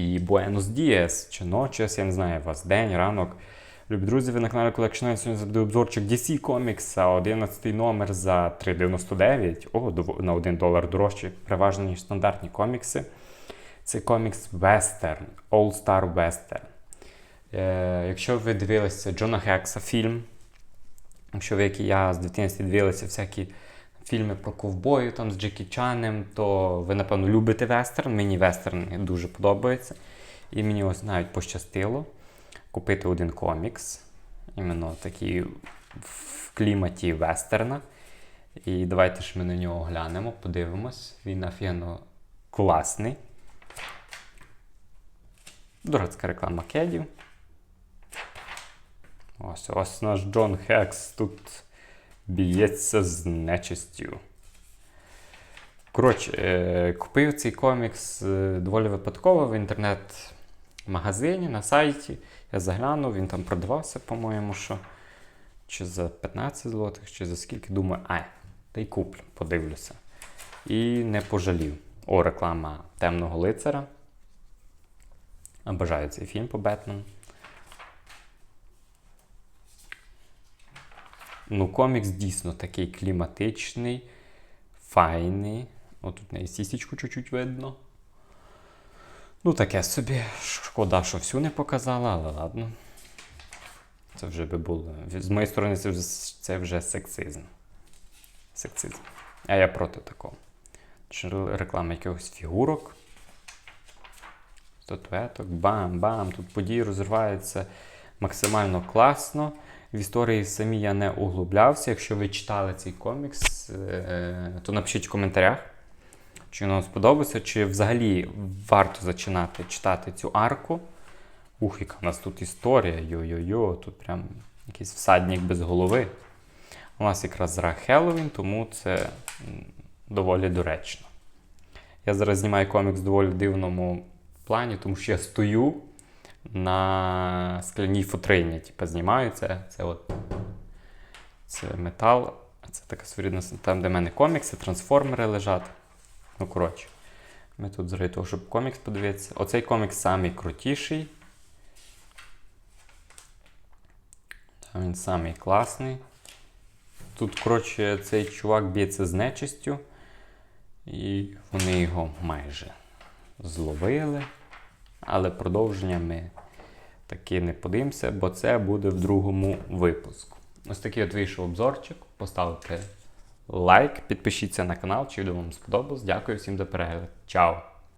і Буенос Дієс, чи Ночес, я не знаю, у вас день, ранок. Любі друзі, ви на каналі Колекшнер. Сьогодні буде обзорчик DC Comics, 11 номер за 3,99. О, на 1 долар дорожче, переважно, ніж стандартні комікси. Це комікс Western, All Star Western. Е, якщо ви дивилися Джона Хекса фільм, якщо ви, як і я, з дитинства дивилися всякі фільми про ковбою там з Джекі Чаном, то ви, напевно, любите вестерн. Мені вестерн дуже подобається. І мені ось навіть пощастило купити один комікс, іменно такий в кліматі вестерна. І давайте ж ми на нього глянемо, подивимось. Він офігенно класний. Дурацька реклама кедів. Ось ось наш Джон Хекс тут б'ється з нечистю. Коротше, е, купив цей комікс е, доволі випадково в інтернет-магазині на сайті. Я заглянув, він там продавався, по-моєму, що чи за 15 злотих, чи за скільки. Думаю, ай, та й куплю, подивлюся. І не пожалів. О, реклама темного лицаря. Бажаю цей фільм по Бетмену. Ну, комікс дійсно такий кліматичний, файний. Отут неї сісічку чуть-чуть видно. Ну, таке собі. Шкода, що всю не показала, але ладно. Це вже би було. З моєї сторони, це вже, це вже сексизм. Сексизм. А я проти такого. Реклама якихось фігурок. Статуеток, бам-бам. Тут події розриваються максимально класно. В історії самі я не углублявся. Якщо ви читали цей комікс, е, то напишіть в коментарях, чи вам сподобається, чи взагалі варто зачинати читати цю арку. Ух, яка у нас тут історія. Йо-йо-йо, тут прям якийсь всадник без голови. У нас якраз зараз Хеллоуін, тому це доволі доречно. Я зараз знімаю комікс в доволі дивному плані, тому що я стою на скляній футрині. Типу, знімаю це. От це метал. Це така своєрідна там, де в мене комікси, трансформери лежать. Ну, коротше. Ми тут заради того, щоб комікс подивитися. Оцей комікс самий крутіший. Та Він самий класний. Тут, коротше, цей чувак б'ється з нечистю. І вони його майже зловили. Але продовження ми таки не подивимося, бо це буде в другому випуску. Ось такий от вийшов обзорчик. Поставте лайк, підпишіться на канал, чи відео вам сподобалось. Дякую всім за перегляд. Чао!